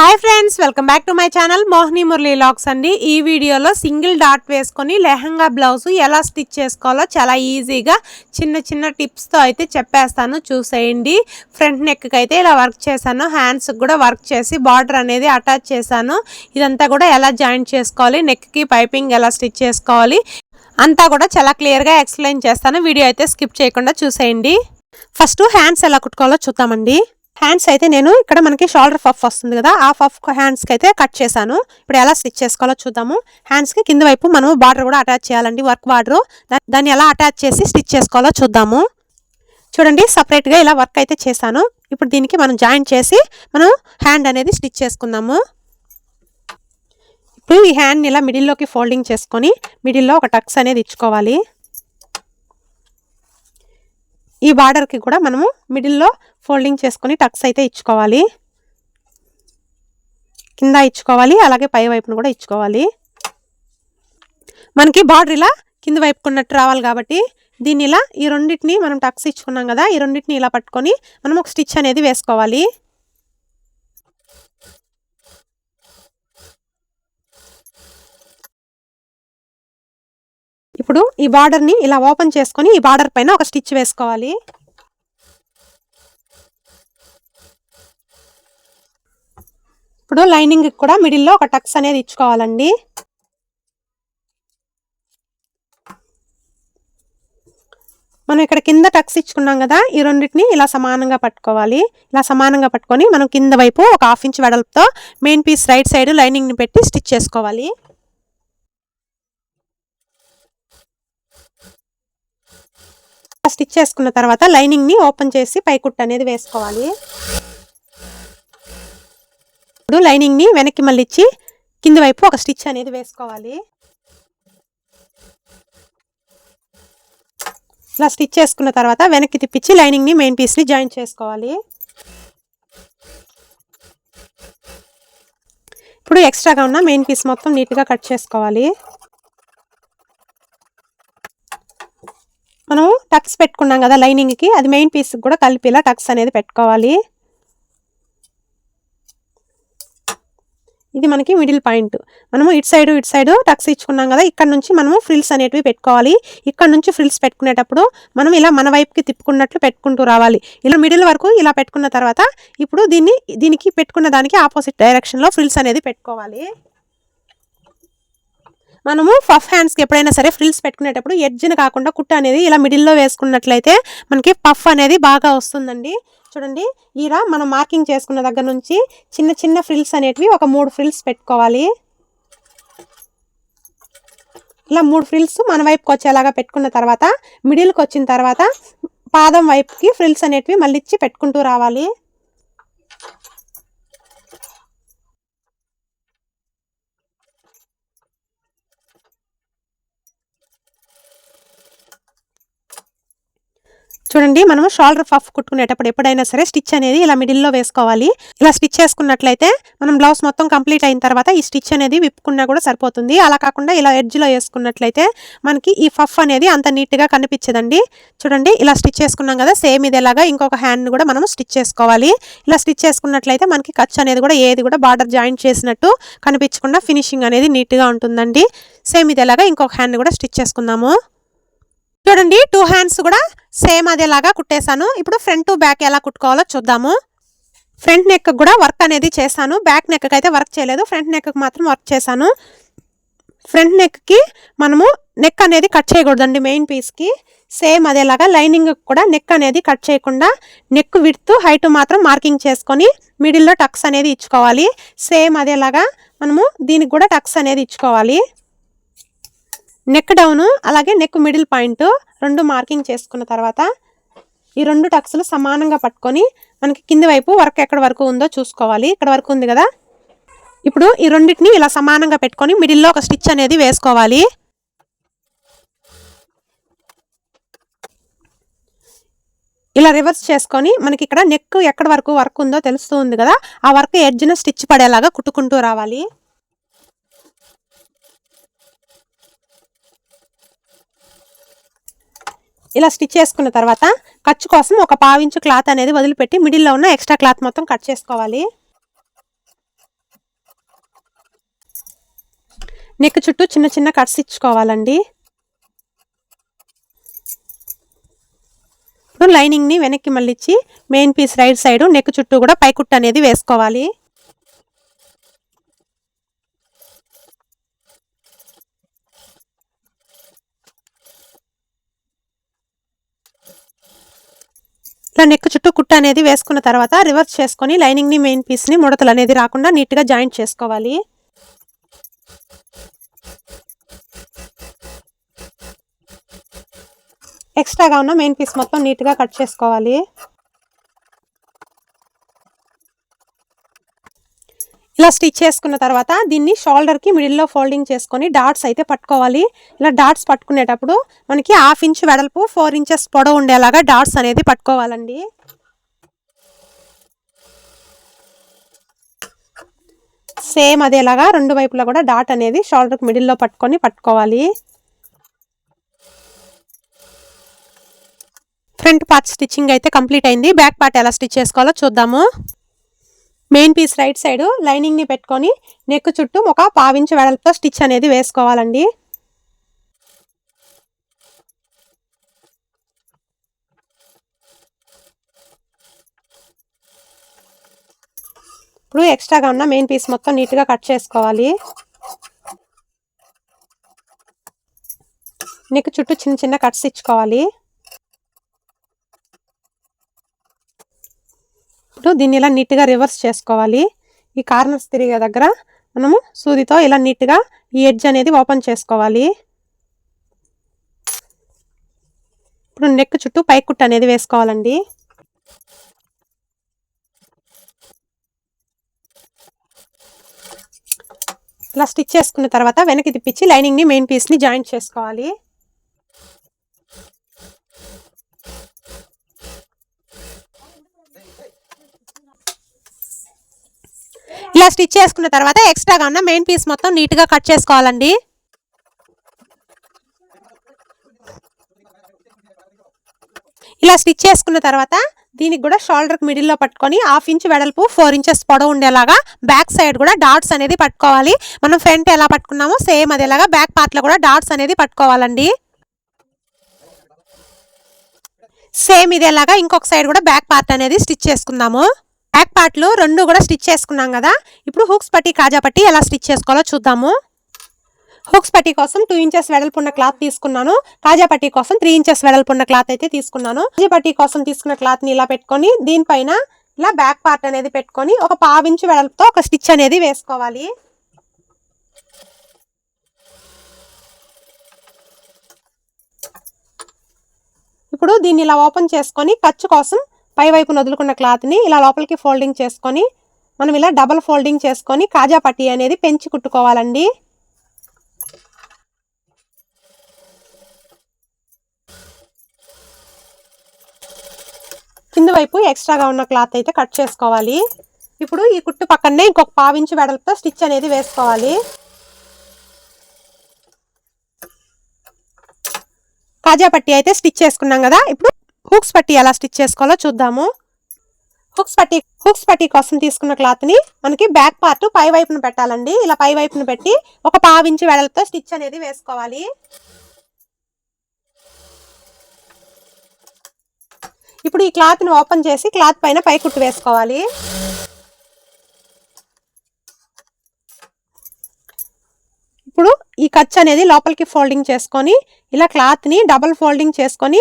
Hi friends welcome back to my channel Mohini Murali lakhs అండి. ఈ వీడియోలో సింగిల్ డాట్ వేసుకొని లెహంగా బ్లౌజ్ ఎలా స్టిచ్ చేసుకోవాలో చాలా ఈజీగా చిన్న చిన్న టిప్స్తో అయితే చెప్పేస్తాను. చూసేయండి. ఫ్రంట్ నెక్కి అయితే ఇలా వర్క్ చేశాను. హ్యాండ్స్కి కూడా వర్క్ చేసి బార్డర్ అనేది అటాచ్ చేశాను. ఇదంతా కూడా ఎలా జాయింట్ చేసుకోవాలి? నెక్కి పైపింగ్ ఎలా స్టిచ్ చేసుకోవాలి? అంతా కూడా చాలా క్లియర్గా ఎక్స్ప్లెయిన్ చేస్తాను. వీడియో అయితే స్కిప్ చేయకుండా చూసేయండి. ఫస్ట్ హ్యాండ్స్ ఎలా కుట్టుకోవాలో చూద్దామండి. హ్యాండ్స్ అయితే నేను ఇక్కడ మనకి షోల్డర్ పఫ్ వస్తుంది కదా ఆ పఫ్ హ్యాండ్స్కి అయితే కట్ చేశాను. ఇప్పుడు ఎలా స్టిచ్ చేసుకోవాలో చూద్దాము. హ్యాండ్స్కి కింద వైపు మనం బార్డర్ కూడా అటాచ్ చేయాలండి వర్క్ బార్డర్ దాన్ని ఎలా అటాచ్ చేసి స్టిచ్ చేసుకోవాలో చూద్దాము. చూడండి సపరేట్గా ఇలా వర్క్ అయితే చేశాను. ఇప్పుడు దీనికి మనం జాయిన్ చేసి మనం హ్యాండ్ అనేది స్టిచ్ చేసుకుందాము. ఇప్పుడు ఈ హ్యాండ్ని ఇలా మిడిల్లోకి ఫోల్డింగ్ చేసుకొని మిడిల్లో ఒక టక్స్ అనేది ఇచ్చుకోవాలి. ఈ బార్డర్కి కూడా మనము మిడిల్లో ఫోల్డింగ్ చేసుకొని టక్స్ అయితే ఇచ్చుకోవాలి. కింద ఇచ్చుకోవాలి అలాగే పై వైపును కూడా ఇచ్చుకోవాలి. మనకి బార్డర్ ఇలా కింద వైపుకున్నట్టు రావాలి కాబట్టి దీన్ని ఇలా ఈ రెండింటిని మనం టక్స్ ఇచ్చుకున్నాం కదా ఈ రెండింటిని ఇలా పట్టుకొని మనం ఒక స్టిచ్ అనేది వేసుకోవాలి. ఇప్పుడు ఈ బార్డర్ని ఇలా ఓపెన్ చేసుకొని ఈ బార్డర్ పైన ఒక స్టిచ్ వేసుకోవాలి. ఇప్పుడు లైనింగ్ కూడా మిడిల్లో ఒక టక్స్ అనేది ఇచ్చుకోవాలండి. మనం ఇక్కడ కింద టక్స్ ఇచ్చుకున్నాం కదా ఈ రెండింటిని ఇలా సమానంగా పట్టుకోవాలి. ఇలా సమానంగా పట్టుకొని మనం కింద వైపు ఒక హాఫ్ ఇంచ్ వెడల్పుతో మెయిన్ పీస్ రైట్ సైడ్ లైనింగ్ని పెట్టి స్టిచ్ చేసుకోవాలి. స్టిచ్ చేసుకున్న తర్వాత లైనింగ్ని ఓపెన్ చేసి పైకుట్టు అనేది వేసుకోవాలి. ఇప్పుడు లైనింగ్ని వెనక్కి మళ్ళీ ఇచ్చి కింద వైపు ఒక స్టిచ్ అనేది వేసుకోవాలి. ఇలా స్టిచ్ చేసుకున్న తర్వాత వెనక్కి తిప్పించి లైనింగ్ని మెయిన్ పీస్ని జాయిన్ చేసుకోవాలి. ఇప్పుడు ఎక్స్ట్రాగా ఉన్న మెయిన్ పీస్ మొత్తం నీట్గా కట్ చేసుకోవాలి. మనం టక్స్ పెట్టుకున్నాం కదా లైనింగ్కి అది మెయిన్ పీస్కి కూడా కలిపిలా టక్స్ అనేది పెట్టుకోవాలి. ఇది మనకి మిడిల్ పాయింట్. మనము ఇటు సైడ్ ఇటు సైడ్ టక్స్ ఇచ్చుకున్నాం కదా ఇక్కడ నుంచి మనము ఫ్రిల్స్ అనేటివి పెట్టుకోవాలి. ఇక్కడ నుంచి ఫ్రిల్స్ పెట్టుకునేటప్పుడు మనం ఇలా మన వైపుకి తిప్పుకున్నట్లు పెట్టుకుంటూ రావాలి. ఇలా మిడిల్ వరకు ఇలా పెట్టుకున్న తర్వాత ఇప్పుడు దీన్ని దీనికి పెట్టుకున్న దానికి ఆపోజిట్ డైరెక్షన్లో ఫ్రిల్స్ అనేది పెట్టుకోవాలి. మనము ఫఫ్ హ్యాండ్స్కి ఎప్పుడైనా సరే ఫ్రిల్స్ పెట్టుకునేటప్పుడు ఎడ్జ్ని కాకుండా కుట్ట అనేది ఇలా మిడిల్లో వేసుకున్నట్లయితే మనకి పఫ్ అనేది బాగా వస్తుందండి. చూడండి ఈరా మనం మార్కింగ్ చేసుకున్న దగ్గర నుంచి చిన్న చిన్న ఫ్రిల్స్ అనేటివి ఒక మూడు ఫ్రిల్స్ పెట్టుకోవాలి. ఇలా మూడు ఫ్రిల్స్ మన వైపుకి వచ్చేలాగా పెట్టుకున్న తర్వాత మిడిల్కి వచ్చిన తర్వాత పాదం వైపుకి ఫ్రిల్స్ అనేటివి మళ్ళీ ఇచ్చి పెట్టుకుంటూ రావాలి. చూడండి మనం షోల్డర్ పఫ్ కుట్టుకునేటప్పుడు ఎప్పుడైనా సరే స్టిచ్ అనేది ఇలా మిడిల్లో వేసుకోవాలి. ఇలా స్టిచ్ చేసుకున్నట్లయితే మనం బ్లౌజ్ మొత్తం కంప్లీట్ అయిన తర్వాత ఈ స్టిచ్ అనేది విప్పుకున్నా కూడా సరిపోతుంది. అలా కాకుండా ఇలా ఎడ్జ్లో వేసుకున్నట్లయితే మనకి ఈ పఫ్ అనేది అంత నీట్గా కనిపించదండి. చూడండి ఇలా స్టిచ్ చేసుకున్నాం కదా సేమ్ ఇదేలాగా ఇంకొక హ్యాండ్ కూడా మనం స్టిచ్ చేసుకోవాలి. ఇలా స్టిచ్ చేసుకున్నట్లయితే మనకి ఖర్చు అనేది కూడా ఏది కూడా బార్డర్ జాయింట్ చేసినట్టు కనిపించకుండా ఫినిషింగ్ అనేది నీట్గా ఉంటుందండి. సేమ్ ఇదేలాగా ఇంకొక హ్యాండ్ కూడా స్టిచ్ చేసుకుందాము. చూడండి టూ హ్యాండ్స్ కూడా సేమ్ అదేలాగా కుట్టేశాను. ఇప్పుడు ఫ్రంట్ టు బ్యాక్ ఎలా కుట్టుకోవాలో చూద్దాము. ఫ్రంట్ నెక్ కూడా వర్క్ అనేది చేశాను. బ్యాక్ నెక్ అయితే వర్క్ చేయలేదు. ఫ్రంట్ నెక్ మాత్రం వర్క్ చేశాను. ఫ్రంట్ నెక్కి మనము నెక్ అనేది కట్ చేయకూడదండి మెయిన్ పీస్కి. సేమ్ అదేలాగా లైనింగ్ కూడా నెక్ అనేది కట్ చేయకుండా నెక్ విడ్త్ హైట్ మాత్రం మార్కింగ్ చేసుకొని మిడిల్లో టక్స్ అనేది ఇచ్చుకోవాలి. సేమ్ అదేలాగా మనము దీనికి కూడా టక్స్ అనేది ఇచ్చుకోవాలి. నెక్ డౌను అలాగే నెక్ మిడిల్ పాయింట్ రెండు మార్కింగ్ చేసుకున్న తర్వాత ఈ రెండు టక్స్లు సమానంగా పట్టుకొని మనకి కింది వైపు వర్క్ ఎక్కడ వరకు ఉందో చూసుకోవాలి. ఇక్కడ వరకు ఉంది కదా? ఇప్పుడు ఈ రెండింటిని ఇలా సమానంగా పెట్టుకొని మిడిల్లో ఒక స్టిచ్ అనేది వేసుకోవాలి. ఇలా రివర్స్ చేసుకొని మనకి ఇక్కడ నెక్ ఎక్కడ వరకు వర్క్ ఉందో తెలుస్తూ ఉంది కదా? ఆ వర్క్ ఎడ్జ్న స్టిచ్ పడేలాగా కుట్టుకుంటూ రావాలి. ఇలా స్టిచ్ చేసుకున్న తర్వాత ఖర్చు కోసం ఒక పావించు క్లాత్ అనేది వదిలిపెట్టి మిడిల్లో ఉన్న ఎక్స్ట్రా క్లాత్ మొత్తం కట్ చేసుకోవాలి. నెక్ చుట్టూ చిన్న చిన్న కట్స్ ఇచ్చుకోవాలండి. ఇప్పుడు లైనింగ్ని వెనక్కి మళ్ళీ main piece right side neck చుట్టూ కూడా పైకుట్టు అనేది వేసుకోవాలి. ఇట్లా నెక్ చుట్టూ కుట్ట అనేది వేసుకున్న తర్వాత రివర్స్ చేసుకొని లైనింగ్ని మెయిన్ పీస్ని ముడతలు అనేది రాకుండా నీట్గా జాయింట్ చేసుకోవాలి. ఎక్స్ట్రాగా ఉన్న మెయిన్ పీస్ మొత్తం నీట్గా కట్ చేసుకోవాలి. ఇలా స్టిచ్ చేసుకున్న తర్వాత దీన్ని షోల్డర్కి మిడిల్లో ఫోల్డింగ్ చేసుకొని డాట్స్ అయితే పట్టుకోవాలి. ఇలా డాట్స్ పట్టుకునేటప్పుడు మనకి హాఫ్ ఇంచ్ వెడల్పు ఫోర్ ఇంచెస్ పొడవు ఉండేలాగా డాట్స్ అనేది పట్టుకోవాలండి. సేమ్ అదేలాగా రెండు వైపులా కూడా డాట్ అనేది షోల్డర్కి మిడిల్లో పట్టుకొని పట్టుకోవాలి. ఫ్రంట్ పార్ట్ స్టిచ్చింగ్ అయితే కంప్లీట్ అయింది. బ్యాక్ పార్ట్ ఎలా స్టిచ్ చేసుకోవాలో చూద్దాము. మెయిన్ పీస్ రైట్ సైడ్ లైనింగ్ని పెట్టుకొని నెక్ చుట్టూ ఒక పావించి వెడల్పుతో స్టిచ్ అనేది వేసుకోవాలండి. ఇప్పుడు ఎక్స్ట్రాగా ఉన్న మెయిన్ పీస్ మొత్తం నీట్గా కట్ చేసుకోవాలి. నెక్ చుట్టూ చిన్న చిన్న కట్స్ ఇచ్చుకోవాలి. ఇప్పుడు దీన్ని ఇలా నీట్గా రివర్స్ చేసుకోవాలి. ఈ కార్నర్స్ తిరిగే దగ్గర మనము సూదితో ఇలా నీట్గా ఈ ఎడ్జ్ అనేది ఓపెన్ చేసుకోవాలి. ఇప్పుడు నెక్ చుట్టూ పైకుట్టు అనేది వేసుకోవాలండి. ఇలా స్టిచ్ చేసుకున్న తర్వాత వెనక్కి తిప్పించి లైనింగ్ని మెయిన్ పీస్ని జాయింట్ చేసుకోవాలి. ఇలా స్టిచ్ చేసుకున్న తర్వాత ఎక్స్ట్రాగా ఉన్న మెయిన్ పీస్ మొత్తం నీట్గా కట్ చేసుకోవాలండి. ఇలా స్టిచ్ చేసుకున్న తర్వాత దీనికి కూడా షోల్డర్కి మిడిల్లో పట్టుకొని హాఫ్ ఇంచ్ వెడల్పు ఫోర్ ఇంచెస్ పొడవు ఉండేలాగా బ్యాక్ సైడ్ కూడా డాట్స్ అనేది పట్టుకోవాలి. మనం ఫ్రంట్ ఎలా పట్టుకున్నామో సేమ్ అదేలాగా బ్యాక్ పార్ట్లో కూడా డాట్స్ అనేది పట్టుకోవాలండి. సేమ్ ఇదేలాగా ఇంకొక సైడ్ కూడా బ్యాక్ పార్ట్ అనేది స్టిచ్ చేసుకుందాము. బ్యాక్ పార్ట్లు రెండు కూడా స్టిచ్ చేసుకున్నాం కదా. ఇప్పుడు హుక్స్ పట్టి కాజా పట్టి ఎలా స్టిచ్ చేసుకోవాలో చూద్దాము. హుక్స్ పట్టి కోసం టూ ఇంచెస్ వెడల్పున్న క్లాత్ తీసుకున్నాను. కాజా పట్టి కోసం త్రీ ఇంచెస్ వెడల్పున్న క్లాత్ అయితే తీసుకున్నాను. కాజా పట్టి కోసం తీసుకున్న క్లాత్ని ఇలా పెట్టుకొని దీనిపైన ఇలా బ్యాక్ పార్ట్ అనేది పెట్టుకొని ఒక పావించి వెడల్పుతో ఒక స్టిచ్ అనేది వేసుకోవాలి. ఇప్పుడు దీన్ని ఇలా ఓపెన్ చేసుకొని ఖర్చు కోసం పై వైపు వదులుకున్న క్లాత్ని ఇలా లోపలికి ఫోల్డింగ్ చేసుకొని మనం ఇలా డబల్ ఫోల్డింగ్ చేసుకొని కాజా పట్టి అనేది పెంచి కుట్టుకోవాలండి. కింద వైపు ఎక్స్ట్రాగా ఉన్న క్లాత్ అయితే కట్ చేసుకోవాలి. ఇప్పుడు ఈ కుట్టు పక్కనే ఇంకొక పావించి వెడల్పుతో స్టిచ్ అనేది వేసుకోవాలి. కాజా పట్టి అయితే స్టిచ్ చేసుకున్నాం కదా ఇప్పుడు హుక్స్ పట్టి ఎలా స్టిచ్ చేసుకోవాలో చూద్దాము. హుక్స్ పట్టి హుక్స్ పట్టి కోసం తీసుకున్న క్లాత్ని మనకి బ్యాక్ పార్ట్ పై వైపున పెట్టాలండి. ఇలా పై వైపున పెట్టి ఒక పావించి వెడలతో స్టిచ్ అనేది వేసుకోవాలి. ఇప్పుడు ఈ క్లాత్ని ఓపెన్ చేసి క్లాత్ పైన పై కుట్టు వేసుకోవాలి. ఇప్పుడు ఈ ఖర్చు అనేది లోపలికి ఫోల్డింగ్ చేసుకొని ఇలా క్లాత్ని డబల్ ఫోల్డింగ్ చేసుకొని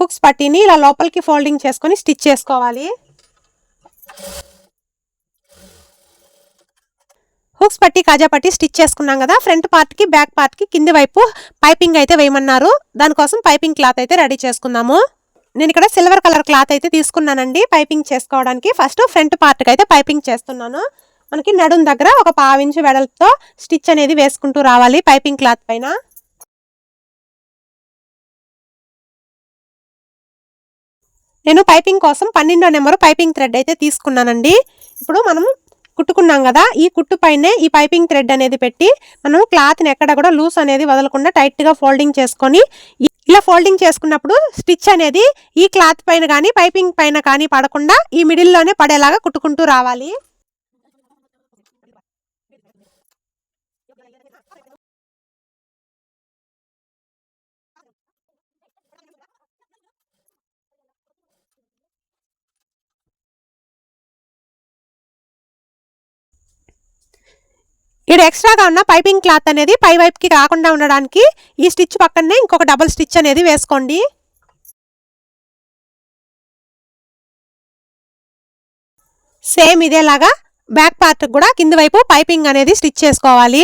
హుక్స్ పట్టిని ఇలా లోపలికి ఫోల్డింగ్ చేసుకొని స్టిచ్ చేసుకోవాలి. హుక్స్ పట్టి కాజా పట్టి స్టిచ్ చేసుకున్నాం కదా ఫ్రంట్ పార్ట్కి బ్యాక్ పార్ట్కి కింది వైపు పైపింగ్ అయితే వేయమన్నారు. దానికోసం పైపింగ్ క్లాత్ అయితే రెడీ చేసుకుందాము నేను ఇక్కడ సిల్వర్ కలర్ క్లాత్ అయితే తీసుకున్నానండి పైపింగ్ చేసుకోవడానికి. ఫస్ట్ ఫ్రంట్ పార్ట్కి అయితే పైపింగ్ చేస్తున్నాను. మనకి నడుం దగ్గర ఒక పావించు వెడల్తో స్టిచ్ అనేది వేసుకుంటూ రావాలి పైపింగ్ క్లాత్ పైన. నేను పైపింగ్ కోసం పన్నెండో నెంబరు పైపింగ్ థ్రెడ్ అయితే తీసుకున్నానండి. ఇప్పుడు మనం కుట్టుకున్నాం కదా ఈ కుట్టు పైనే ఈ పైపింగ్ థ్రెడ్ అనేది పెట్టి మనం క్లాత్ని ఎక్కడ కూడా లూస్ అనేది వదలకుండా టైట్గా ఫోల్డింగ్ చేసుకొని ఇలా ఫోల్డింగ్ చేసుకున్నప్పుడు స్టిచ్ అనేది ఈ క్లాత్ పైన కానీ పైపింగ్ పైన కానీ పడకుండా ఈ మిడిల్లోనే పడేలాగా కుట్టుకుంటూ రావాలి. ఇక్కడ ఎక్స్ట్రాగా ఉన్న పైపింగ్ క్లాత్ అనేది పై వైపుకి రాకుండా ఉండడానికి ఈ స్టిచ్ పక్కనే ఇంకొక డబుల్ స్టిచ్ అనేది వేసుకోండి. సేమ్ ఇదేలాగా బ్యాక్ పార్ట్ కూడా కింది వైపు పైపింగ్ అనేది స్టిచ్ చేసుకోవాలి.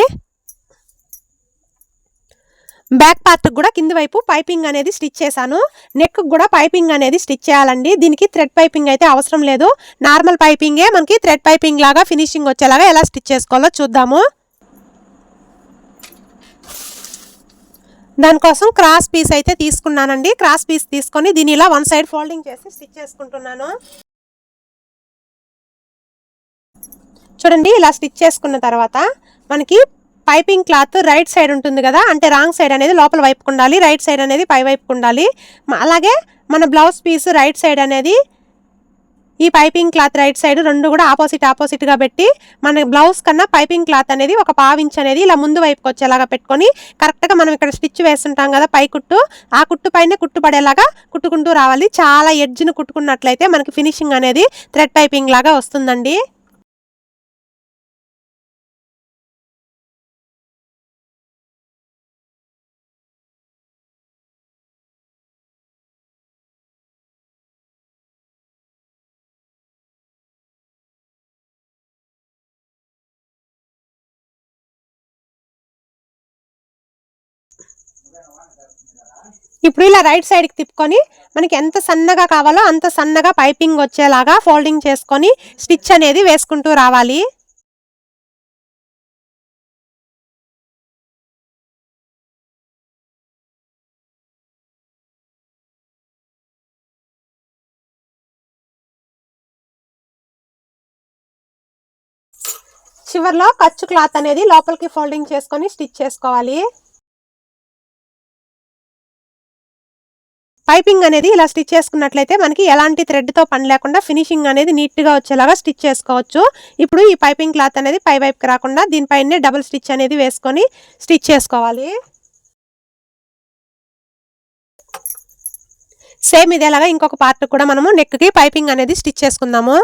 బ్యాక్ పార్ట్ కూడా కింది వైపు పైపింగ్ అనేది స్టిచ్ చేశాను. నెక్ కూడా పైపింగ్ అనేది స్టిచ్ చేయాలండి. దీనికి థ్రెడ్ పైపింగ్ అయితే అవసరం లేదు. నార్మల్ పైపింగే మనకి థ్రెడ్ పైపింగ్ లాగా ఫినిషింగ్ వచ్చేలాగా ఎలా స్టిచ్ చేసుకోవాలో చూద్దాము. దానికోసం క్రాస్ పీస్ అయితే తీసుకున్నానండి. క్రాస్ పీస్ తీసుకొని దీని ఇలా వన్ సైడ్ ఫోల్డింగ్ చేసి స్టిచ్ చేసుకుంటున్నాను. చూడండి ఇలా స్టిచ్ చేసుకున్న తర్వాత మనకి పైపింగ్ క్లాత్ రైట్ సైడ్ ఉంటుంది కదా అంటే రాంగ్ సైడ్ అనేది లోపల వైపుకు ఉండాలి రైట్ సైడ్ అనేది పై వైపుకు ఉండాలి అలాగే మన బ్లౌజ్ పీస్ రైట్ సైడ్ అనేది ఈ పైపింగ్ క్లాత్ రైట్ సైడ్ రెండు కూడా ఆపోజిట్ ఆపోజిట్గా పెట్టి మన బ్లౌజ్ కన్నా పైపింగ్ క్లాత్ అనేది ఒక పావించ్ అనేది ఇలా ముందు వైపుకి వచ్చేలాగా పెట్టుకొని కరెక్ట్గా మనం ఇక్కడ స్టిచ్ వేస్తుంటాం కదా పై కుట్టు ఆ కుట్టు పైన కుట్టు పడేలాగా కుట్టుకుంటూ రావాలి. చాలా ఎడ్జ్ను కుట్టుకున్నట్లయితే మనకి ఫినిషింగ్ అనేది థ్రెడ్ పైపింగ్ లాగా వస్తుందండి. ఇప్పుడు ఇలా రైట్ సైడ్కి తిప్పుకొని మనకి ఎంత సన్నగా కావాలో అంత సన్నగా పైపింగ్ వచ్చేలాగా ఫోల్డింగ్ చేసుకొని స్టిచ్ అనేది వేసుకుంటూ రావాలి. చివర్లో ఖర్చు క్లాత్ అనేది లోపలికి ఫోల్డింగ్ చేసుకొని స్టిచ్ చేసుకోవాలి. పైపింగ్ అనేది ఇలా స్టిచ్ చేసుకున్నట్లయితే మనకి ఎలాంటి థ్రెడ్తో పని లేకుండా ఫినిషింగ్ అనేది నీట్గా వచ్చేలాగా స్టిచ్ చేసుకోవచ్చు. ఇప్పుడు ఈ పైపింగ్ క్లాత్ అనేది పై వైపుకి రాకుండా దీనిపైనే డబుల్ స్టిచ్ అనేది వేసుకొని స్టిచ్ చేసుకోవాలి. సేమ్ ఇదేలాగా ఇంకొక పార్ట్ కూడా మనము నెక్కి పైపింగ్ అనేది స్టిచ్ చేసుకుందాము.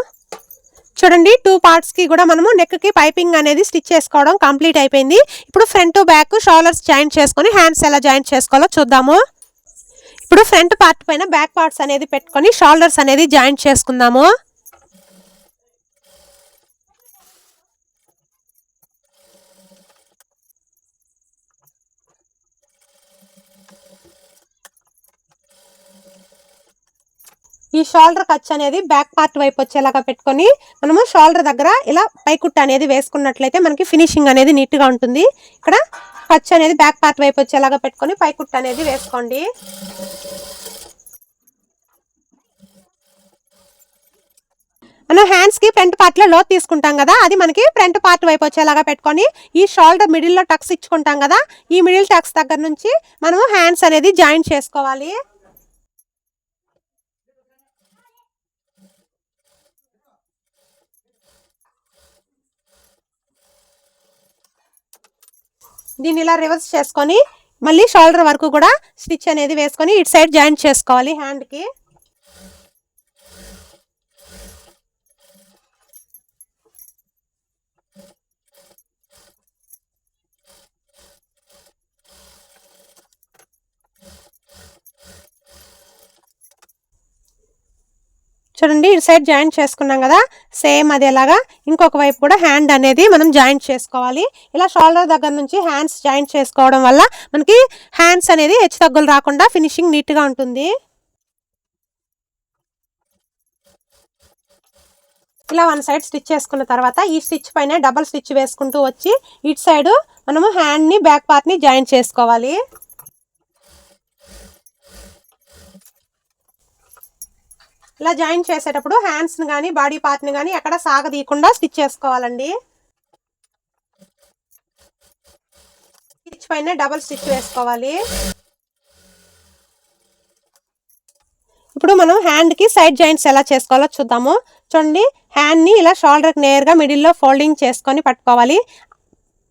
చూడండి టూ పార్ట్స్కి కూడా మనము నెక్కి పైపింగ్ అనేది స్టిచ్ చేసుకోవడం కంప్లీట్ అయిపోయింది. ఇప్పుడు ఫ్రంట్ బ్యాక్ షోల్డర్స్ జాయింట్ చేసుకొని హ్యాండ్స్ ఎలా జాయింట్ చేసుకోవాలో చూద్దాము. ఇప్పుడు ఫ్రంట్ పార్ట్ పైన బ్యాక్ పార్ట్స్ అనేది పెట్టుకొని షోల్డర్స్ అనేది జాయింట్ చేసుకుందాము. ఈ షోల్డర్ ఖర్చు అనేది బ్యాక్ పార్ట్ వైపు వచ్చేలాగా పెట్టుకొని మనము షోల్డర్ దగ్గర ఇలా పైకుట్ట అనేది వేసుకున్నట్లయితే మనకి ఫినిషింగ్ అనేది నీట్గా ఉంటుంది. ఇక్కడ ఖర్చు అనేది బ్యాక్ పార్ట్ వైపు వచ్చేలాగా పెట్టుకొని పైకుట్ట అనేది వేసుకోండి. మనం హ్యాండ్స్కి ఫ్రంట్ పార్ట్లో లోత్ తీసుకుంటాం కదా అది మనకి ఫ్రంట్ పార్ట్ వైపు వచ్చేలాగా పెట్టుకొని ఈ షోల్డర్ మిడిల్లో టక్స్ ఇచ్చుకుంటాం కదా ఈ మిడిల్ టక్స్ దగ్గర నుంచి మనము హ్యాండ్స్ అనేది జాయింట్ చేసుకోవాలి. దీన్ని ఇలా రివర్స్ చేసుకొని మళ్ళీ షోల్డర్ వరకు కూడా స్టిచ్ అనేది వేసుకొని ఇటు సైడ్ జాయింట్ చేసుకోవాలి హ్యాండ్కి చూడండి ఇటు సైడ్ జాయింట్ చేసుకున్నాం కదా సేమ్ అదేలాగా ఇంకొక వైపు కూడా హ్యాండ్ అనేది మనం జాయింట్ చేసుకోవాలి. ఇలా షోల్డర్ దగ్గర నుంచి హ్యాండ్స్ జాయింట్ చేసుకోవడం వల్ల మనకి హ్యాండ్స్ అనేది హెచ్చు తగ్గులు రాకుండా ఫినిషింగ్ నీట్గా ఉంటుంది. ఇలా వన్ సైడ్ స్టిచ్ చేసుకున్న తర్వాత ఈ స్టిచ్ పైన డబల్ స్టిచ్ వేసుకుంటూ వచ్చి ఇటు సైడ్ మనము హ్యాండ్ని బ్యాక్ పార్ట్ని జాయింట్ చేసుకోవాలి. ఇలా జాయిన్ చేసేటప్పుడు హ్యాండ్స్ని కానీ బాడీ పార్ట్ని కానీ ఎక్కడ సాగదీయకుండా స్టిచ్ చేసుకోవాలండి. స్టిచ్ పైన డబల్ స్టిచ్ వేసుకోవాలి. ఇప్పుడు మనం హ్యాండ్కి సైడ్ జాయింట్స్ ఎలా చేసుకోవాలో చూద్దాము. చూడండి హ్యాండ్ని ఇలా షోల్డర్కి నేరుగా మిడిల్లో ఫోల్డింగ్ చేసుకొని పట్టుకోవాలి.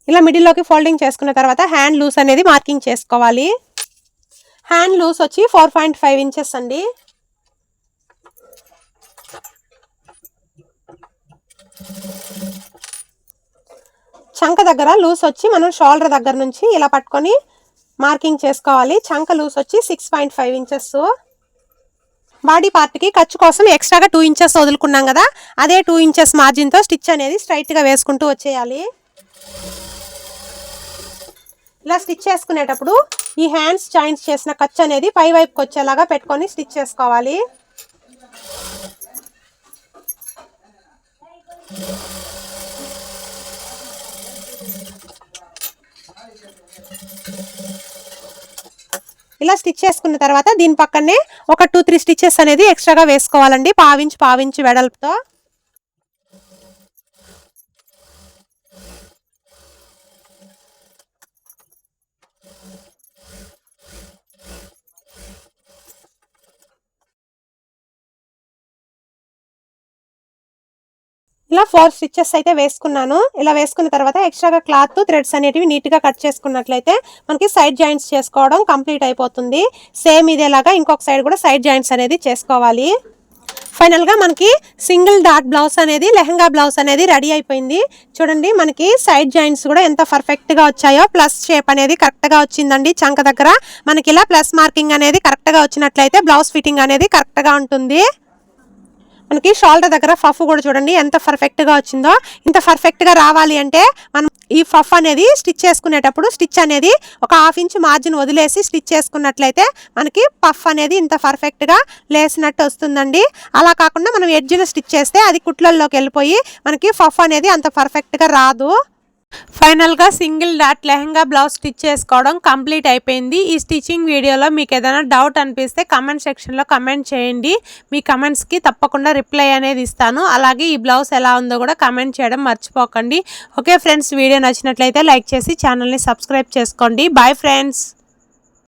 ఇలా మిడిల్లోకి ఫోల్డింగ్ చేసుకున్న తర్వాత హ్యాండ్ లూస్ అనేది మార్కింగ్ చేసుకోవాలి. హ్యాండ్ లూస్ వచ్చి ఫోర్ పాయింట్ ఫైవ్ ఇంచెస్ అండి. చంక దగ్గర లూస్ వచ్చి మనం షోల్డర్ దగ్గర నుంచి ఇలా పట్టుకొని మార్కింగ్ చేసుకోవాలి. చంక లూస్ వచ్చి six point five inches body పార్ట్కి ఖర్చు కోసం ఎక్స్ట్రాగా టూ ఇంచెస్ వదులుకున్నాం కదా అదే టూ ఇంచెస్ మార్జిన్తో స్టిచ్ అనేది స్ట్రైట్గా వేసుకుంటూ వచ్చేయాలి. ఇలా స్టిచ్ చేసుకునేటప్పుడు ఈ హ్యాండ్స్ జాయింట్స్ చేసిన ఖర్చు అనేది పై వైపుకి వచ్చేలాగా పెట్టుకొని స్టిచ్ చేసుకోవాలి. ఇలా స్టిచ్ చేసుకున్న తర్వాత దీని పక్కనే ఒక టూ త్రీ స్టిచ్చెస్ అనేది ఎక్స్ట్రాగా వేసుకోవాలండి. పావించి పావించి వెడల్పుతో. ఇలా ఫోర్ స్టిచ్చెస్ అయితే వేసుకున్నాను. ఇలా వేసుకున్న తర్వాత ఎక్స్ట్రాగా క్లాత్ థ్రెడ్స్ అనేటివి నీట్గా కట్ చేసుకున్నట్లయితే మనకి సైడ్ జాయింట్స్ చేసుకోవడం కంప్లీట్ అయిపోతుంది. సేమ్ ఇదేలాగా ఇంకొక సైడ్ కూడా సైడ్ జాయింట్స్ అనేది చేసుకోవాలి. ఫైనల్గా మనకి సింగిల్ డాట్ బ్లౌజ్ అనేది లెహంగా బ్లౌజ్ అనేది రెడీ అయిపోయింది. చూడండి మనకి సైడ్ జాయింట్స్ కూడా ఎంత పర్ఫెక్ట్గా వచ్చాయో ప్లస్ షేప్ అనేది కరెక్ట్గా వచ్చిందండి. చంక దగ్గర మనకి ఇలా ప్లస్ మార్కింగ్ అనేది కరెక్ట్గా వచ్చినట్లయితే బ్లౌజ్ ఫిట్టింగ్ అనేది కరెక్ట్గా ఉంటుంది. మనకి షోల్డర్ దగ్గర ఫఫ్ కూడా చూడండి ఎంత పర్ఫెక్ట్గా వచ్చిందో. ఇంత పర్ఫెక్ట్గా రావాలి అంటే మనం ఈ ఫఫ్ అనేది స్టిచ్ చేసుకునేటప్పుడు స్టిచ్ అనేది ఒక హాఫ్ ఇంచ్ మార్జిన్ వదిలేసి స్టిచ్ చేసుకున్నట్లయితే మనకి పఫ్ అనేది ఇంత పర్ఫెక్ట్గా లేసినట్టు వస్తుందండి. అలా కాకుండా మనం ఎడ్జ్లో స్టిచ్ చేస్తే అది కుట్లల్లోకి వెళ్ళిపోయి మనకి ఫఫ్ అనేది అంత పర్ఫెక్ట్గా రాదు. ఫైనల్గా single dot lehenga blouse stitch చేసుకోవడం కంప్లీట్ అయిపోయింది. ఈ స్టిచ్చింగ్ వీడియోలో మీకు ఏదైనా డౌట్ అనిపిస్తే కమెంట్ సెక్షన్లో కమెంట్ చేయండి. మీ కమెంట్స్కి తప్పకుండా రిప్లై అనేది ఇస్తాను. అలాగే ఈ బ్లౌజ్ ఎలా ఉందో కూడా కమెంట్ చేయడం మర్చిపోకండి. ఓకే ఫ్రెండ్స్ వీడియో నచ్చినట్లయితే లైక్ చేసి ఛానల్ని సబ్స్క్రైబ్ చేసుకోండి. Bye friends!